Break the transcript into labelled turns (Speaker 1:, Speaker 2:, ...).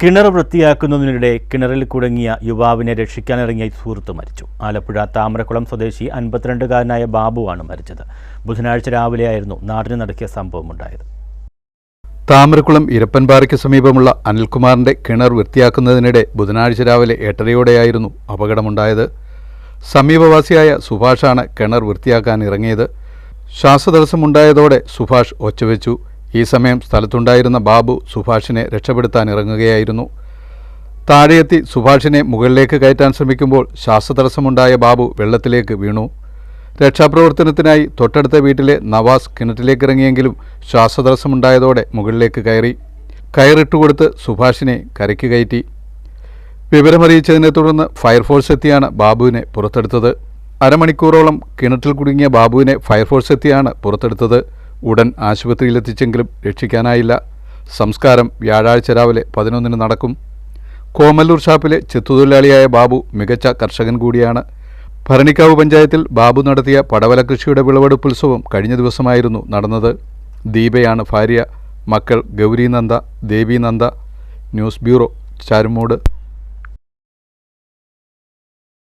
Speaker 1: കിണർ വൃത്തിയാക്കുന്നതിനിടെ കിണറിൽ കുടുങ്ങിയ യുവാവിനെ രക്ഷിക്കാനിറങ്ങിയ സുഹൃത്ത് മരിച്ചു. ആലപ്പുഴ താമരക്കുളം സ്വദേശി അൻപത്തിരണ്ടുകാരനായ ബാബുവാണ് മരിച്ചത്. ബുധനാഴ്ച രാവിലെയായിരുന്നു നാടിന് നടക്കിയ സംഭവമുണ്ടായത്
Speaker 2: താമരക്കുളം ഇരപ്പൻപാറയ്ക്ക് സമീപമുള്ള അനിൽകുമാറിന്റെ കിണർ വൃത്തിയാക്കുന്നതിനിടെ ബുധനാഴ്ച രാവിലെ എട്ടരയോടെയായിരുന്നു അപകടമുണ്ടായത്. സമീപവാസിയായ സുഭാഷാണ് കിണർ വൃത്തിയാക്കാൻ ഇറങ്ങിയത്. ശ്വാസതടസ്സമുണ്ടായതോടെ സുഭാഷ് ഒച്ചവെച്ചു. ഈ സമയം സ്ഥലത്തുണ്ടായിരുന്ന ബാബു സുഭാഷിനെ രക്ഷപ്പെടുത്താൻ ഇറങ്ങുകയായിരുന്നു. താഴെയെത്തി സുഭാഷിനെ മുകളിലേക്ക് കയറ്റാൻ ശ്രമിക്കുമ്പോൾ ശ്വാസതടസ്സമുണ്ടായ ബാബു വെള്ളത്തിലേക്ക് വീണു. രക്ഷാപ്രവർത്തനത്തിനായി തൊട്ടടുത്ത വീട്ടിലെ നവാസ് കിണറ്റിലേക്ക് ഇറങ്ങിയെങ്കിലും ശ്വാസതടസ്സമുണ്ടായതോടെ മുകളിലേക്ക് കയറി. കയറിട്ടുകൊടുത്ത് സുഭാഷിനെ കരയ്ക്ക് കയറ്റി. വിവരമറിയിച്ചതിനെ തുടർന്ന് ഫയർഫോഴ്സ് എത്തിയാണ് ബാബുവിനെ പുറത്തെടുത്തത്. അരമണിക്കൂറോളം കിണറ്റിൽ കുടുങ്ങിയ ബാബുവിനെ ഫയർഫോഴ്സ് എത്തിയാണ് പുറത്തെടുത്തത്. ഉടൻ ആശുപത്രിയിലെത്തിച്ചെങ്കിലും രക്ഷിക്കാനായില്ല. സംസ്കാരം വ്യാഴാഴ്ച രാവിലെ പതിനൊന്നിന് നടക്കും. കോമല്ലൂർ ഷാപ്പിലെ ചെത്തുതൊഴിലാളിയായ ബാബു മികച്ച കർഷകൻ കൂടിയാണ്. ഭരണിക്കാവ് പഞ്ചായത്തിൽ ബാബു നടത്തിയ പടവല കൃഷിയുടെ വിളവെടുപ്പ് ഉത്സവം കഴിഞ്ഞ ദിവസമായിരുന്നു നടന്നത്. ദീപയാണ് ഭാര്യ മക്കൾ ഗൗരി നന്ദ ദേവി നന്ദ ന്യൂസ് ബ്യൂറോ ചാരുമൂട്.